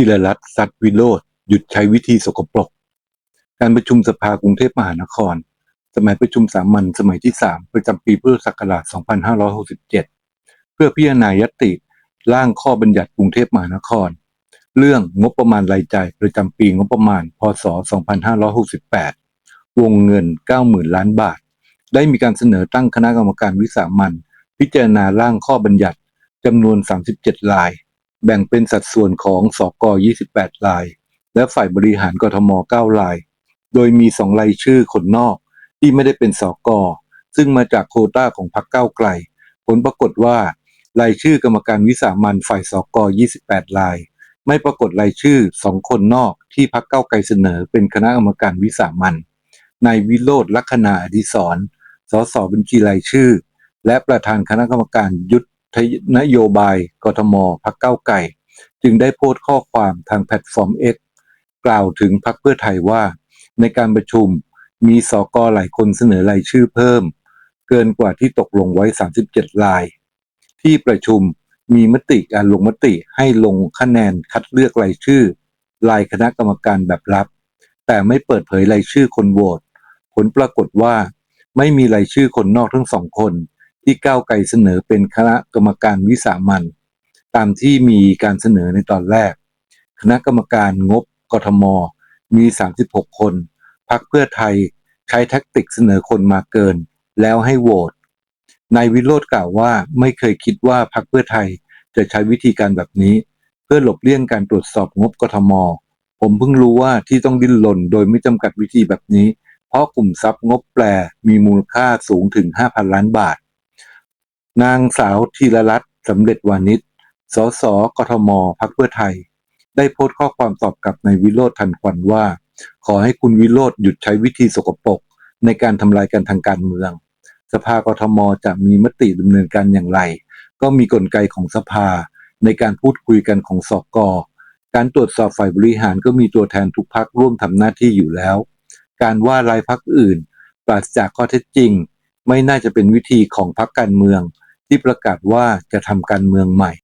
ธีรรัตน์สัตย์วิโรจน์หยุดใช้วิธีสกปรก การประชุมสภากรุงเทพมหานคร สมัยประชุมสามัญสมัยที่ 3 ประจำปีพุทธศักราช 2567 เพื่อพิจารณายตติร่างข้อบัญญัติกรุงเทพมหานคร เรื่องงบประมาณรายจ่ายประจำปีงบประมาณ พศ 2568 วงเงิน 90,000 ล้านบาท ได้มีการเสนอตั้งคณะกรรมการวิสามันพิจารณาร่างข้อบัญญัติจำนวน 37ราย แบ่งเป็นสัดส่วนของสกอ28 ราย และฝ่ายบริหารกทม 9 ราย โดยมี2รายชื่อคนนอกที่ไม่ได้เป็นสกอซึ่งมาจากโคต้าของพรรคก้าวไกล ผลปรากฏว่ารายชื่อกรรมการวิสามันฝ่ายสกอ28 ราย ไม่ปรากฏรายชื่อ2คนนอกที่พรรคก้าไกลเสนอเป็นคณะกรรมการวิสามันนายวิโรธลักษณาอดิศรสสบัญชีรายชื่อ และประธานคณะกรรมการยุทธ นโยบายกทมพักเก้าไก่ จึงได้โพสต์ข้อความทางแพลตฟอร์ม X กล่าวถึงพักเพื่อไทยว่า ในการประชุมมีสกหลายคนเสนอรายชื่อเพิ่ม เกินกว่าที่ตกลงไว้ 37ราย ที่ประชุมมีมติการลงมติให้ลงคะแนนคัดเลือกรายชื่อรายคณะกรรมการแบบลับ แต่ไม่เปิดเผยรายชื่อคนโหวตผลปรากฏว่า ไม่มีรายชื่อคนนอกทั้งสองคน ที่ก้าวไกลเสนอเป็นคณะกรรมการวิสามันตามที่มีการเสนอในตอนแรก คณะกรรมการงบกทม มี 36 คนพักเพื่อไทยใช้แท็กติกเสนอคนมาเกิน แล้วให้โหวตนายวิโรธกล่าวว่าไม่เคยคิดว่าพักเพื่อไทยจะใช้วิธีการแบบนี้ เพื่อหลบเลี่ยงการตรวจสอบงบกทม ผมเพิ่งรู้ว่าที่ต้องดิ้นรนโดยไม่จำกัดวิธีแบบนี้ เพราะกลุ่มทรัพย์งบแปรมีมูลค่าสูงถึง 5,000 ล้านบาท นางสาวธีรรัตน์สำเร็จวานิชสสกทมพักเพื่อไทย ได้โพสต์ข้อความตอบกลับในวิโรธทันควันว่า ขอให้คุณวิโรธหยุดใช้วิธีสกปรกในการทำลายกันทางการเมือง สภากทมจะมีมติดำเนินการอย่างไร ก็มีกลไกของสภา ในการพูดคุยกันของสอกการตรวจสอบฝ่ายบริหารก็มีตัวแทนทุกพักร่วมทำหน้าที่อยู่แล้ว การว่ารายพักอื่น ปราศจากข้อเท็จจริง ไม่น่าจะเป็นวิธีของพักการเมือง ที่ประกาศว่าจะทำการเมืองใหม่